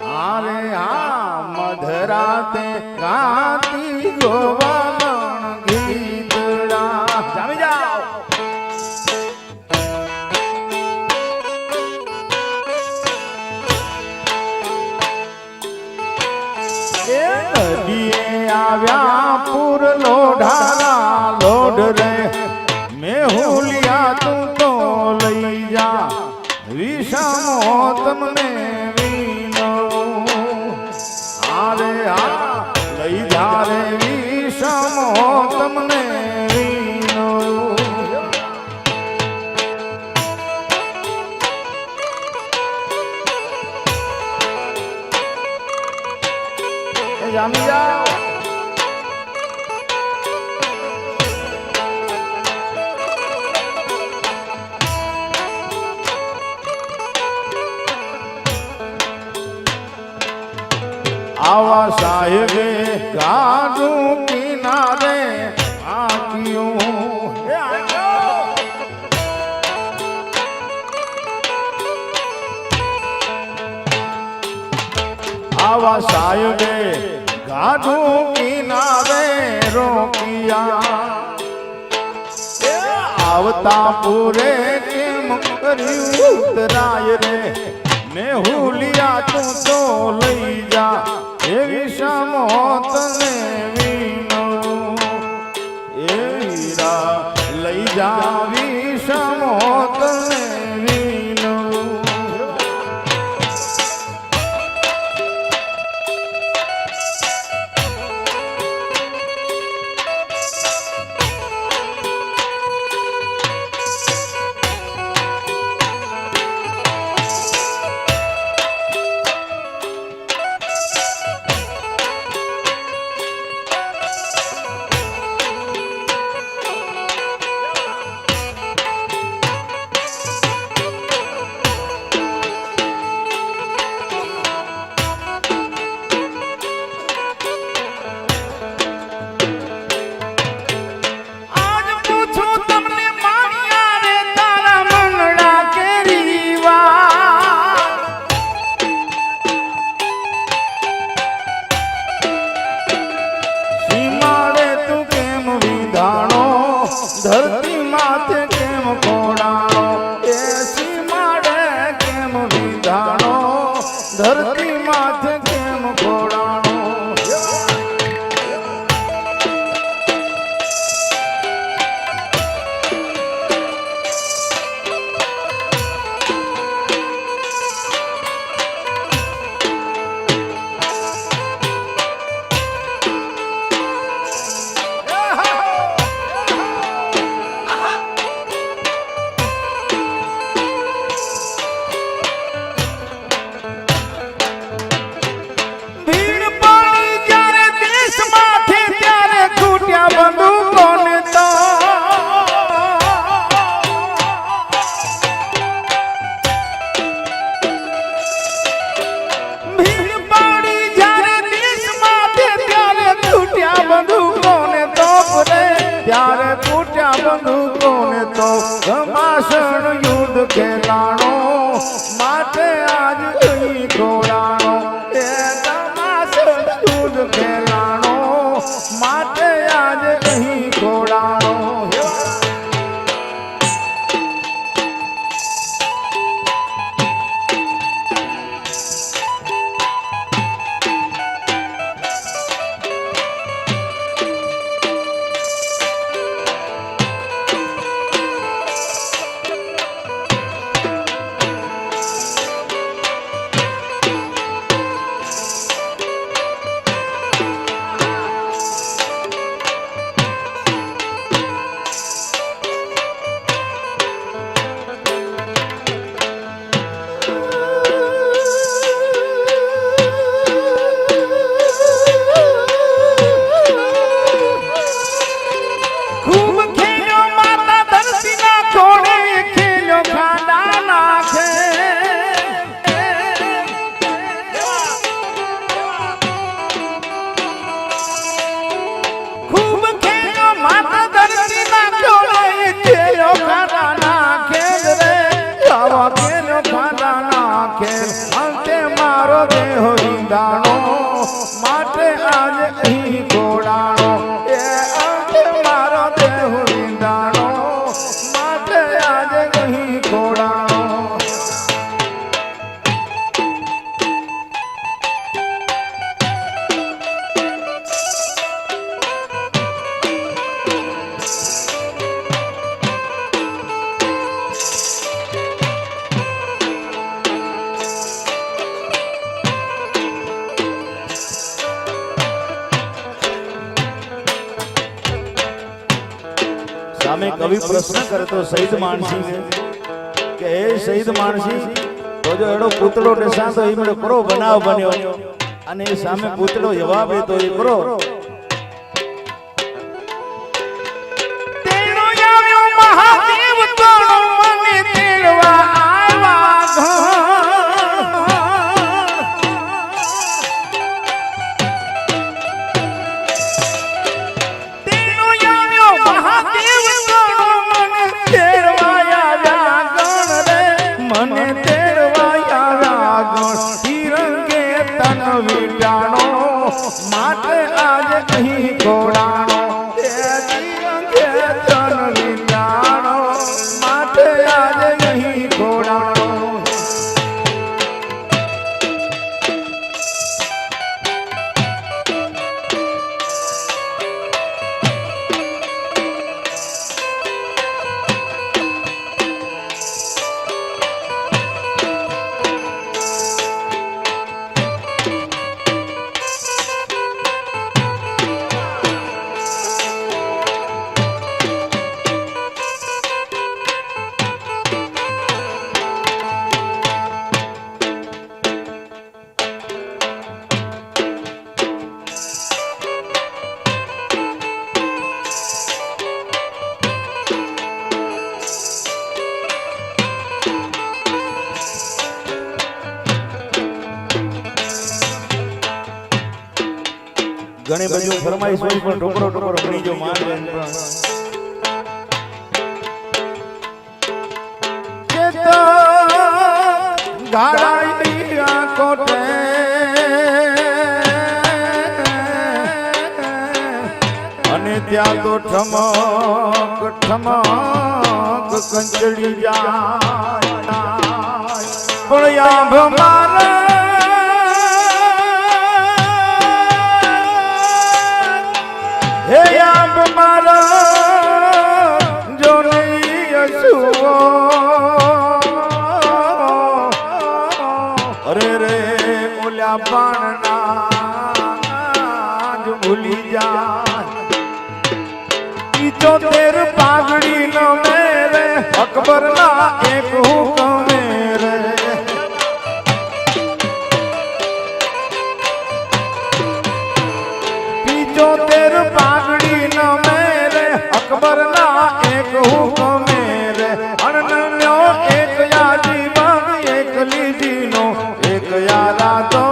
આરે આ મધરાતે ગાતી ગોવાલણ ગીતડા જામી જાઓ. એ નદીએ આવ્યા પૂર લોઢાના લોઢ રે. મેહુલિયા તું તો લઈ જા. વિષમો તમને આવા સાહેબે ગાડું કિનારે આક્યું. આવા સાહેબે ગાડું કિનારે રોકિયા. આવતા પૂરે કેમ કર્યું ઉતરાય રે? મેં હુલિયા તું તો લઈ જા. એવી સમો તને વીનો એ લઈ જા ધરતી સામે કવિ પ્રશ્ન કરતો શહીદ માનસી કે હે શહીદ માનસી તો જો એડો પૂતળો ડેસા તો ઈમડો કરો, બનાવ બન્યો. અને એ સામે પૂતળો જવાબ એ તો એ કરો. ઘણી બધી ફરમાઈશ હોય પણ ટોકરો ટોકરો ભણી જો માર ગાડાઈ કોટે અને ત્યાં તો ઠમક ઠમક કંચડી જાય. પણ યા મારા હે આપ મારા જો નહીં અસુઓ અરે રે ઓલા પાણના જ ભૂલી જા ઈચો તેર પાઘડી નો મેરે અકબર ના એક હુકમ એક યારા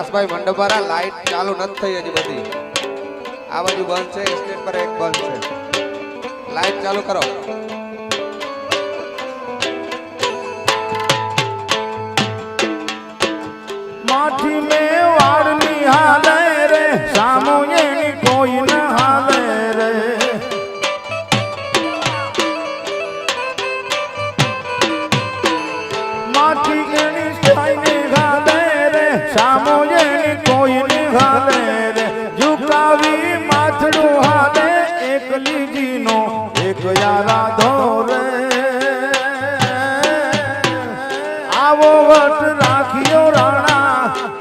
પ્રકાશભાઈ મંડપારા લાઈટ ચાલુ નથી થઈ હજી બધી આ બાજુ બંધ છે સ્ટેટ પર એક બંધ છે લાઈટ ચાલુ કરો માઠી મેં આવો વટ રાખ્યો રાણા.